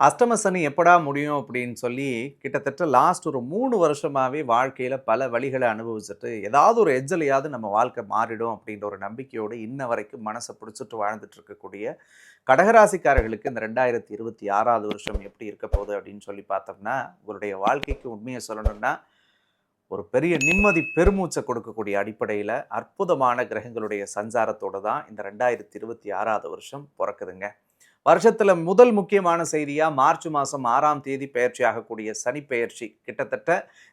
அஷ்டம சனி எப்படா முடியும் அப்படின்னு சொல்லி கிட்டத்தட்ட லாஸ்ட் ஒரு மூணு வருஷமாகவே வாழ்க்கையில் பல வழிகளை அனுபவிச்சுட்டு ஏதாவது ஒரு எஜ்ஜலையாவது நம்ம வாழ்க்கை மாறிடும் அப்படின்ற ஒரு நம்பிக்கையோடு இன்ன வரைக்கும் மனசை பிடிச்சிட்டு வாழ்ந்துட்டு இருக்கக்கூடிய கடகராசிக்காரர்களுக்கு இந்த ரெண்டாயிரத்தி இருபத்தி ஆறாவது வருஷம் எப்படி இருக்க போகுது அப்படின்னு சொல்லி பார்த்தோம்னா உங்களுடைய வாழ்க்கைக்கு உண்மையை சொல்லணும்னா ஒரு பெரிய நிம்மதி பெருமூச்சை கொடுக்கக்கூடிய அடிப்படையில் அற்புதமான கிரகங்களுடைய சஞ்சாரத்தோடு தான் இந்த ரெண்டாயிரத்தி இருபத்தி ஆறாவது வருஷம் பிறக்குதுங்க. வருஷத்தில் முதல் முக்கியமான செய்தியாக மார்ச் மாதம் ஆறாம் தேதி பெயர்ச்சியாகக்கூடிய ஆகக்கூடிய சனி பெயர்ச்சி கிட்டத்தட்ட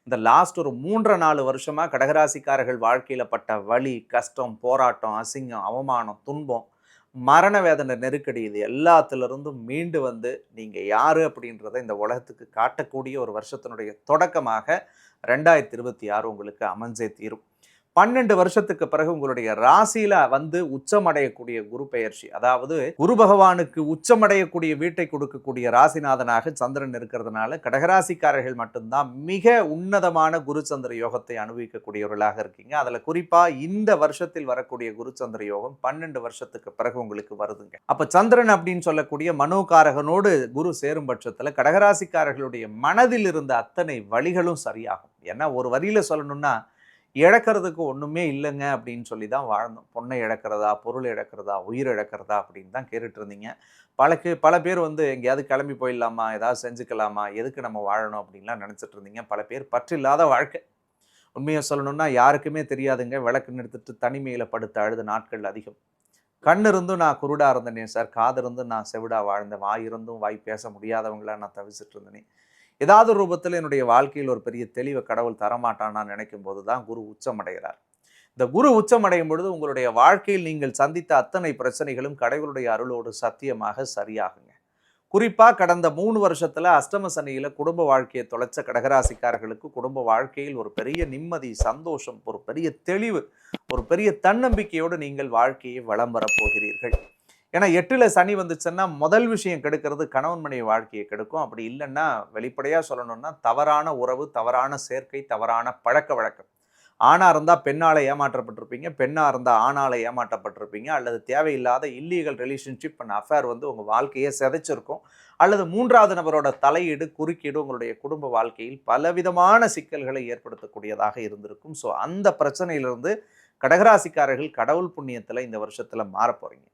இந்த லாஸ்ட் ஒரு மூன்றரை நாலு வருஷமாக கடகராசிக்காரர்கள் வாழ்க்கையில் பட்ட வலி கஷ்டம் போராட்டம் அசிங்கம் அவமானம் துன்பம் மரண வேதனை நெருக்கடி இது எல்லாத்திலிருந்தும் மீண்டு வந்து நீங்கள் யார் அப்படின்றத இந்த உலகத்துக்கு காட்டக்கூடிய ஒரு வருஷத்தினுடைய தொடக்கமாக ரெண்டாயிரத்தி இருபத்தி ஆறு உங்களுக்கு அமைஞ்சே தீரும். பன்னெண்டு வருஷத்துக்கு பிறகு உங்களுடைய ராசியில வந்து உச்சமடையக்கூடிய குரு பெயர்ச்சி. அதாவது குரு பகவானுக்கு உச்சமடையக்கூடிய வீட்டை கொடுக்கக்கூடிய ராசிநாதனாக சந்திரன் இருக்கிறதுனால கடகராசிக்காரர்கள் மட்டும்தான் மிக உன்னதமான குரு சந்திர யோகத்தை அனுபவிக்கக்கூடியவர்களாக இருக்கீங்க. அதுல குறிப்பா இந்த வருஷத்தில் வரக்கூடிய குரு சந்திர யோகம் பன்னெண்டு வருஷத்துக்கு பிறகு உங்களுக்கு வருதுங்க. அப்ப சந்திரன் அப்படின்னு சொல்லக்கூடிய மனோகாரகனோடு குரு சேரும் பட்சத்துல கடகராசிக்காரர்களுடைய மனதில் இருந்த அத்தனை வழிகளும் சரியாகும். ஏன்னா ஒரு வரியில சொல்லணும்னா இழக்கிறதுக்கு ஒன்றுமே இல்லைங்க அப்படின்னு சொல்லி தான் வாழ்ந்தோம். பொண்ணை இழக்கிறதா பொருள் இழக்கிறதா உயிர் இழக்கிறதா அப்படின்னு தான் கேட்டுட்டு இருந்தீங்க. பலக்கு பல பேர் வந்து எங்கேயாவது கிளம்பி போயிடலாமா? ஏதாவது செஞ்சுக்கலாமா? எதுக்கு நம்ம வாழணும் அப்படின்லாம் நினச்சிட்டு இருந்தீங்க. பல பேர் பற்றில்லாத வாழ்க்கை. உண்மையை சொல்லணும்னா யாருக்குமே தெரியாதுங்க. விளக்கு நிறுத்திட்டு தனிமையில் படுத்த அழுது நாட்கள் அதிகம். கண் இருந்தும் நான் குருடாக இருந்தேனே சார். காது இருந்தும் நான் செவிடா வாழ்ந்தேன். வாய் இருந்தும் வாய் பேச முடியாதவங்களாம் நான் தவிச்சிட்டு இருந்தேனே. ஏதாவது ரூபத்தில் என்னுடைய வாழ்க்கையில் ஒரு பெரிய தெளிவை கடவுள் தரமாட்டான்னு நினைக்கும் போது தான் குரு உச்சமடைகிறார். இந்த குரு உச்சமடையும் பொழுது உங்களுடைய வாழ்க்கையில் நீங்கள் சந்தித்த அத்தனை பிரச்சனைகளும் கடவுளுடைய அருளோடு சத்தியமாக சரியாகுங்க. குறிப்பாக கடந்த மூணு வருஷத்தில் அஷ்டம சனியில் குடும்ப வாழ்க்கையை தொலைச்ச கடகராசிக்காரர்களுக்கு குடும்ப வாழ்க்கையில் ஒரு பெரிய நிம்மதி சந்தோஷம் ஒரு பெரிய தெளிவு ஒரு பெரிய தன்னம்பிக்கையோடு நீங்கள் வாழ்க்கையை வளம் வரப் போகிறீர்கள். ஏன்னா எட்டில் சனி வந்துச்சுன்னா முதல் விஷயம் கெடுக்கிறது கணவன் மனைவி வாழ்க்கையை கெடுக்கும். அப்படி இல்லைன்னா வெளிப்படையாக சொல்லணும்னா தவறான உறவு தவறான சேர்க்கை தவறான பழக்க வழக்கம். ஆணாக இருந்தால் பெண்ணால் ஏமாற்றப்பட்டிருப்பீங்க பெண்ணாக இருந்தால் ஆணால ஏமாற்றப்பட்டிருப்பீங்க அல்லது தேவையில்லாத இல்லீகல் ரிலேஷன்ஷிப் அண்ட் அஃபேர் வந்து உங்கள் வாழ்க்கையை சிதைச்சிருக்கும். அல்லது மூன்றாவது நபரோட தலையீடு குறுக்கீடு உங்களுடைய குடும்ப வாழ்க்கையில் பலவிதமான சிக்கல்களை ஏற்படுத்தக்கூடியதாக இருந்திருக்கும். ஸோ அந்த பிரச்சனையிலிருந்து கடகராசிக்காரர்கள் கடவுள் புண்ணியத்தில் இந்த வருஷத்தில் மாற போகிறீங்க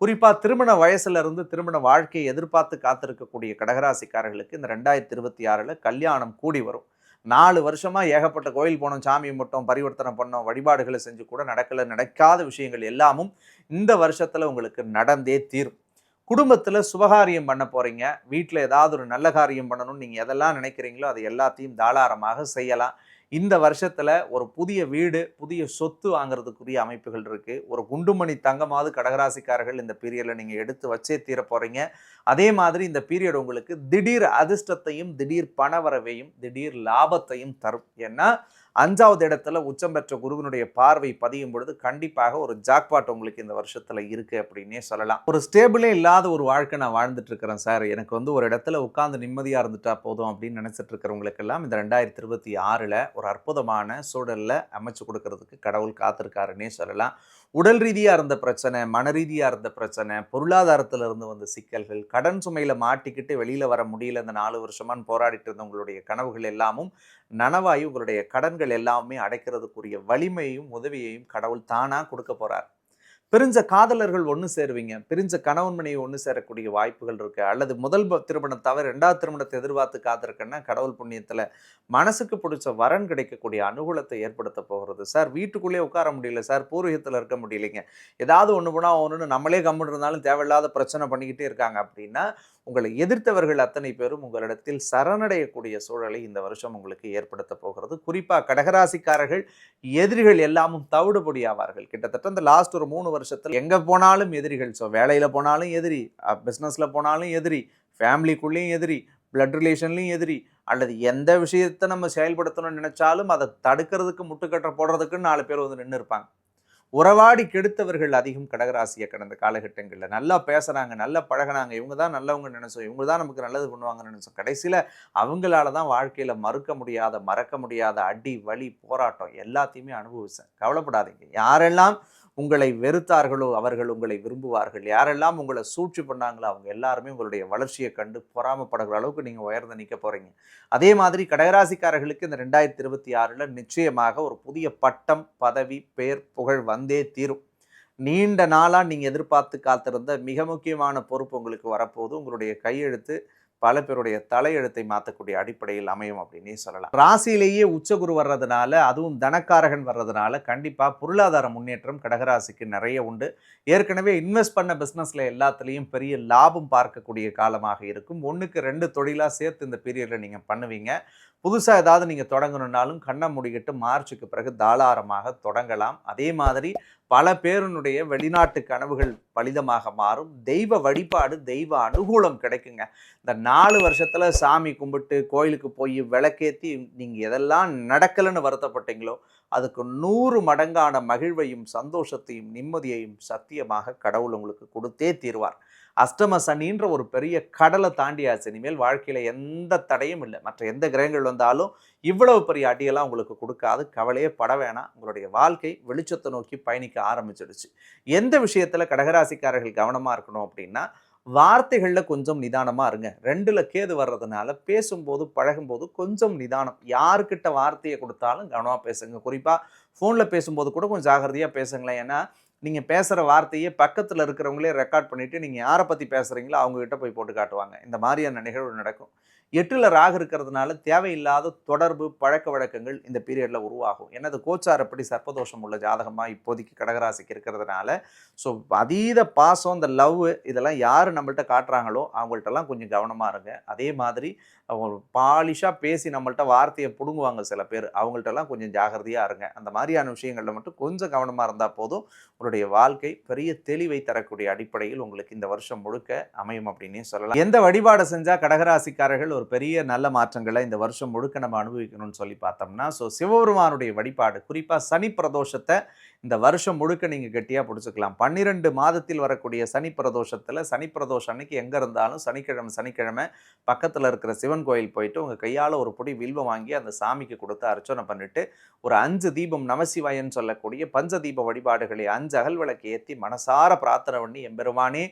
குறிப்பாக திருமண வயசுல இருந்து திருமண வாழ்க்கையை எதிர்பார்த்து காத்திருக்கக்கூடிய கடகராசிக்காரர்களுக்கு இந்த ரெண்டாயிரத்தி இருபத்தி ஆறில் கல்யாணம் கூடி வரும். நாலு வருஷமாக ஏகப்பட்ட கோயில் போனோம் சாமி மட்டும் பரிவர்த்தனை பண்ணோம் வழிபாடுகளை செஞ்சு கூட நடக்கல நடக்காத விஷயங்கள் எல்லாமும் இந்த வருஷத்தில் உங்களுக்கு நடந்தே தீரும். குடும்பத்தில் சுபகாரியம் பண்ண போகிறீங்க வீட்டில் ஏதாவது ஒரு நல்ல காரியம் பண்ணணும்னு நீங்கள் எதெல்லாம் நினைக்கிறீங்களோ அதை எல்லாத்தையும் தாளாரமாக செய்யலாம். இந்த வருஷத்தில் ஒரு புதிய வீடு புதிய சொத்து வாங்குறதுக்குரிய அமைப்புகள் இருக்குது ஒரு குண்டுமணி தங்கமாவது கடகராசிக்காரர்கள் இந்த பீரியடில் நீங்கள் எடுத்து வச்சே தீர போகிறீங்க அதே மாதிரி இந்த பீரியட் உங்களுக்கு திடீர் அதிர்ஷ்டத்தையும் திடீர் பணவரவையும் திடீர் லாபத்தையும் தரும். ஏன்னா அஞ்சாவது இடத்துல உச்சம் பெற்ற குருவினுடைய பார்வை பதியும் பொழுது கண்டிப்பாக ஒரு ஜாக்பாட் உங்களுக்கு இந்த வருஷத்துல இருக்கு அப்படின்னே சொல்லலாம். ஒரு ஸ்டேபிளே இல்லாத ஒரு வாழ்க்கை நான் வாழ்ந்துட்டு இருக்கிறேன் சார். எனக்கு வந்து ஒரு இடத்துல உட்கார்ந்து நிம்மதியா இருந்துட்டா போதும் அப்படின்னு நினைச்சிட்டு இருக்கிறவங்களுக்கெல்லாம் இந்த ரெண்டாயிரத்தி இருபத்தி ஆறுல ஒரு அற்புதமான சூழல்ல அமைச்சு கொடுக்கறதுக்கு கடவுள் காத்திருக்காருன்னே சொல்லலாம். உடல் ரீதியாக இருந்த பிரச்சனை மன ரீதியாக இருந்த பிரச்சனை பொருளாதாரத்தில் இருந்து வந்த சிக்கல்கள் கடன் சுமையில் மாட்டிக்கிட்டு வெளியில் வர முடியல இந்த நாலு வருஷமான்னு போராடிட்டு இருந்தவங்களுடைய கனவுகள் எல்லாமும் நனவாயி உங்களுடைய கடன்கள் எல்லாமே அடைக்கிறதுக்குரிய வலிமையும் உதவியையும் கடவுள் தானாக கொடுக்க போகிறார் பிரிஞ்ச காதலர்கள் ஒன்று சேருவீங்க. பிரிஞ்ச கணவன் மனைவி ஒன்று சேரக்கூடிய வாய்ப்புகள் இருக்கு. அல்லது முதல் திருமணம் தவிர ரெண்டாவது திருமணத்தை எதிர்பார்த்து காத்திருக்கேன்னா கடவுள் புண்ணியத்தில் மனசுக்கு பிடிச்ச வரன் கிடைக்கக்கூடிய அனுகூலத்தை ஏற்படுத்த போகிறது சார் வீட்டுக்குள்ளே உட்கார முடியல. சார் பூர்வீகத்தில் இருக்க முடியலைங்க. ஏதாவது ஒன்று போனால் ஒன்று நம்மளே கம்முன்னு இருந்தாலும் தேவையில்லாத பிரச்சனை பண்ணிக்கிட்டே இருக்காங்க அப்படின்னா உங்களை எதிர்த்தவர்கள் அத்தனை பேரும் உங்களிடத்தில் சரணடையக்கூடிய சூழலை இந்த வருஷம் உங்களுக்கு ஏற்படுத்த போகிறது. குறிப்பாக கடகராசிக்காரர்கள் எதிரிகள் எல்லாமும் தவிடுபடி ஆவார்கள். கிட்டத்தட்ட இந்த லாஸ்ட் ஒரு மூணு வருஷம் வருஷத்தில் எங்கே போனாலும் எதிரிகள் ஸோ வேலையில் போனாலும் எதிரி பிஸ்னஸில் போனாலும் எதிரி ஃபேமிலிக்குள்ளேயும் எதிரி பிளட் ரிலேஷன்லேயும் எதிரி அல்லது எந்த விஷயத்தை நம்ம செயல்படுத்தணும்னு நினச்சாலும் அதை தடுக்கிறதுக்கு முட்டுக்கட்டை போடுறதுக்குன்னு நாலு பேர் வந்து நின்று இருப்பாங்க. உறவாடி கெடுத்தவர்கள் அதிகம் கடகராசியை கடந்த காலகட்டங்களில் நல்லா பேசுகிறாங்க நல்லா பழகுனாங்க. இவங்க தான் நல்லவங்க நினைச்சோம். இவங்க தான் நமக்கு நல்லது பண்ணுவாங்கன்னு நினைச்சோம். கடைசியில் அவங்களால தான் வாழ்க்கையில் மறுக்க முடியாத மறக்க முடியாத அடி வலி போராட்டம் எல்லாத்தையுமே அனுபவிச்சேன். கவலைப்படாதீங்க. யாரெல்லாம் உங்களை வெறுத்தார்களோ அவர்கள் உங்களை விரும்புவார்கள். யாரெல்லாம் உங்களை சூழ்ச்சி பண்ணாங்களோ அவங்க எல்லாருமே உங்களுடைய வளர்ச்சியை கண்டு பொறாமப்படுகிற அளவுக்கு நீங்கள் உயர்ந்து நிற்க போகிறீங்க அதே மாதிரி கடகராசிக்காரர்களுக்கு இந்த ரெண்டாயிரத்தி இருபத்தி ஆறில் நிச்சயமாக ஒரு புதிய பட்டம் பதவி பேர் புகழ் வந்தே தீரும். நீண்ட நாளாக நீங்கள் எதிர்பார்த்து காத்திருந்த மிக முக்கியமான பொறுப்பு உங்களுக்கு வரப்போது உங்களுடைய கையெழுத்து பல பேருடைய தலையெழுத்தை மாற்றக்கூடிய அடிப்படையில் அமையும் அப்படின்னே சொல்லலாம். ராசியிலேயே உச்சகுரு வர்றதுனால அதுவும் தனக்காரகன் வர்றதுனால கண்டிப்பாக பொருளாதார முன்னேற்றம் கடகராசிக்கு நிறைய உண்டு. ஏற்கனவே இன்வெஸ்ட் பண்ண பிஸ்னஸில் எல்லாத்துலேயும் பெரிய லாபம் பார்க்கக்கூடிய காலமாக இருக்கும். ஒன்றுக்கு ரெண்டு தொழிலாக சேர்த்து இந்த பீரியடில் நீங்கள் பண்ணுவீங்க. புதுசாக ஏதாவது நீங்கள் தொடங்கணுன்னாலும் கண்ணை முடிக்கிட்டு மார்ச்சுக்கு பிறகு தாளாரமாக தொடங்கலாம். அதே மாதிரி பல பேருனுடைய வெளிநாட்டு கனவுகள் பலிதமாக மாறும். தெய்வ வழிபாடு தெய்வ அனுகூலம் கிடைக்குங்க. இந்த நாலு வருஷத்தில் சாமி கும்பிட்டு கோயிலுக்கு போய் விளக்கேற்றி நீங்கள் எதெல்லாம் நடக்கலைன்னு வருத்தப்பட்டீங்களோ அதுக்கு நூறு மடங்கான மகிழ்வையும் சந்தோஷத்தையும் நிம்மதியையும் சத்தியமாக கடவுள் உங்களுக்கு கொடுத்தே தீர்வார். அஷ்டம சனின்ற ஒரு பெரிய கடலை தாண்டியாச்சு. இனிமேல் வாழ்க்கையில் எந்த தடையும் இல்லை. மற்ற எந்த கிரகங்கள் வந்தாலும் இவ்வளவு பெரிய அடியெல்லாம் உங்களுக்கு கொடுக்காது. கவலையே பட வேணாம். உங்களுடைய வாழ்க்கை வெளிச்சத்தை நோக்கி பயணிக்க ஆரம்பிச்சிடுச்சு. எந்த விஷயத்தில் கடகராசிக்காரர்கள் கவனமாக இருக்கணும் அப்படின்னா வார்த்தைகளில் கொஞ்சம் நிதானமாக இருங்க. ரெண்டில் கேது வர்றதுனால பேசும்போது பழகும்போது கொஞ்சம் நிதானம். யாருக்கிட்ட வார்த்தையை கொடுத்தாலும் கவனமாக பேசுங்க. குறிப்பாக ஃபோனில் பேசும்போது கூட கொஞ்சம் ஜாகிரதையாக பேசுங்களேன். ஏன்னா நீங்கள் பேசுகிற வார்த்தையே பக்கத்தில் இருக்கிறவங்களே ரெக்கார்ட் பண்ணிவிட்டு நீங்கள் யாரை பற்றி பேசுகிறீங்களோ அவங்ககிட்ட போய் போட்டு காட்டுவாங்க. இந்த மாதிரியான நிகழ்வு நடக்கும். எட்டில் ராகு இருக்கிறதுனால தேவையில்லாத தொடர்பு பழக்க வழக்கங்கள் இந்த பீரியடில் உருவாகும். எனது கோச்சாரப்படி சர்ப்பதோஷம் உள்ள ஜாதகமாக இப்போதைக்கு கடகராசிக்கு இருக்கிறதுனால ஸோ அதீத பாசம் இந்த லவ் இதெல்லாம் யார் நம்மள்ட்ட காட்டுறாங்களோ அவங்கள்ட்டலாம் கொஞ்சம் கவனமாக இருங்க. அதே மாதிரி ஒரு பாலிஷாக பேசி நம்மள்ட்ட வார்த்தையை பிடுங்குவாங்க சில பேர். அவங்கள்ட்டலாம் கொஞ்சம் ஜாகிரதையாக இருங்க. அந்த மாதிரியான விஷயங்களில் மட்டும் கொஞ்சம் கவனமாக இருந்தால் போதும். உங்களுடைய வாழ்க்கை பெரிய தெளிவை தரக்கூடிய அடிப்படையில் உங்களுக்கு இந்த வருஷம் முழுக்க அமையும் அப்படின்னே சொல்லலாம். எந்த வழிபாடு செஞ்சால் கடகராசிக்காரர்கள் ஒரு பெரிய நல்ல மாற்றங்களை இந்த வருஷம் முழுக்க நம்ம அனுபவிக்கணும்னு சொல்லி பார்த்தோம்னா ஸோ சிவபெருமானுடைய வழிபாடு குறிப்பாக சனி பிரதோஷத்தை இந்த வருஷம் முழுக்க நீங்கள் கெட்டியாக பிடிச்சிக்கலாம். பன்னிரெண்டு மாதத்தில் வரக்கூடிய சனி பிரதோஷத்தில் சனி பிரதோஷம் அன்னைக்கு எங்கே இருந்தாலும் சனிக்கிழமை சனிக்கிழமை பக்கத்தில் இருக்கிற சிவன் கோயில் போயிட்டு உங்கள் கையால் ஒரு பொடி வில்வம் வாங்கி அந்த சாமிக்கு கொடுத்து அர்ச்சனை பண்ணிட்டு ஒரு அஞ்சு தீபம் நமசிவாயன்னு சொல்லக்கூடிய பஞ்ச தீப வழிபாடுகளை அஞ்சு அகல் விளக்கு ஏற்றி மனசார பிரார்த்தனை பண்ணி எம்பெருமானே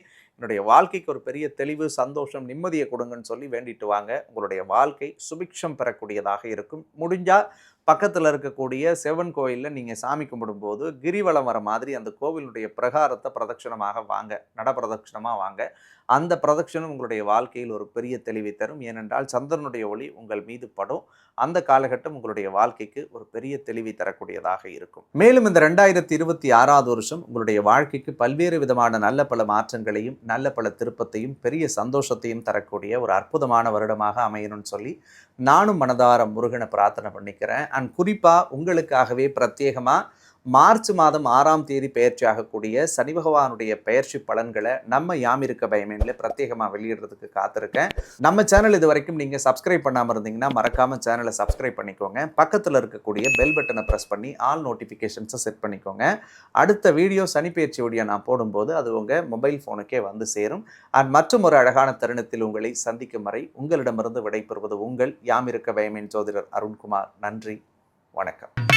என்னுடைய வாழ்க்கைக்கு ஒரு பெரிய தெளிவு சந்தோஷம் நிம்மதியை கொடுங்கன்னு சொல்லி வேண்டிட்டு வாங்க. உங்களுடைய வாழ்க்கை சுபிக்ஷம் பெறக்கூடியதாக இருக்கும். முடிஞ்சால் பக்கத்தில் இருக்கக்கூடிய செவன் கோயிலில் நீங்கள் சாமி கும்பிடும்போது கிரிவலம் வர மாதிரி அந்த கோவிலுடைய பிரகாரத்தை பிரதட்சணமாக வாங்க நட பிரதட்சணமாக வாங்க. அந்த பிரதட்சணம் உங்களுடைய வாழ்க்கையில் ஒரு பெரிய தெளிவை தரும். ஏனென்றால் சந்திரனுடைய ஒளி உங்கள் மீது படும். அந்த காலகட்டம் உங்களுடைய வாழ்க்கைக்கு ஒரு பெரிய தெளிவை தரக்கூடியதாக இருக்கும். மேலும் இந்த ரெண்டாயிரத்தி இருபத்தி ஆறாவது வருஷம் உங்களுடைய வாழ்க்கைக்கு பல்வேறு விதமான நல்ல பல மாற்றங்களையும் நல்ல பல திருப்பத்தையும் பெரிய சந்தோஷத்தையும் தரக்கூடிய ஒரு அற்புதமான வருடமாக அமையணும்னு சொல்லி நானும் மனதார முருகனை பிரார்த்தனை பண்ணிக்கிறேன். அண்ட் குறிப்பாக உங்களுக்காகவே பிரத்யேகமாக மார்ச் மாதம் ஆறாம் தேதி பயிற்சி ஆகக்கூடிய சனி பகவானுடைய பயிற்சி பலன்களை நம்ம யாமிருக்க பயமேனில் பிரத்யேகமாக வெளியிடுறதுக்கு காத்திருக்கேன். நம்ம சேனல் இது வரைக்கும் நீங்கள் சப்ஸ்கிரைப் பண்ணாமல் இருந்தீங்கன்னா மறக்காமல் சேனலை சப்ஸ்கிரைப் பண்ணிக்கோங்க. பக்கத்தில் இருக்கக்கூடிய பெல் பட்டனை ப்ரெஸ் பண்ணி ஆல் நோட்டிஃபிகேஷன்ஸை செட் பண்ணிக்கோங்க. அடுத்த வீடியோ சனி பயிற்சி நான் போடும்போது அது உங்கள் மொபைல் ஃபோனுக்கே வந்து சேரும். அண்ட் மற்றும் ஒரு அழகான தருணத்தில் உங்களை சந்திக்கும் வரை உங்களிடமிருந்து விடைபெறுவது உங்கள் யாமிருக்க பயமின் ஜோதிடர் அருண்குமார். நன்றி. வணக்கம்.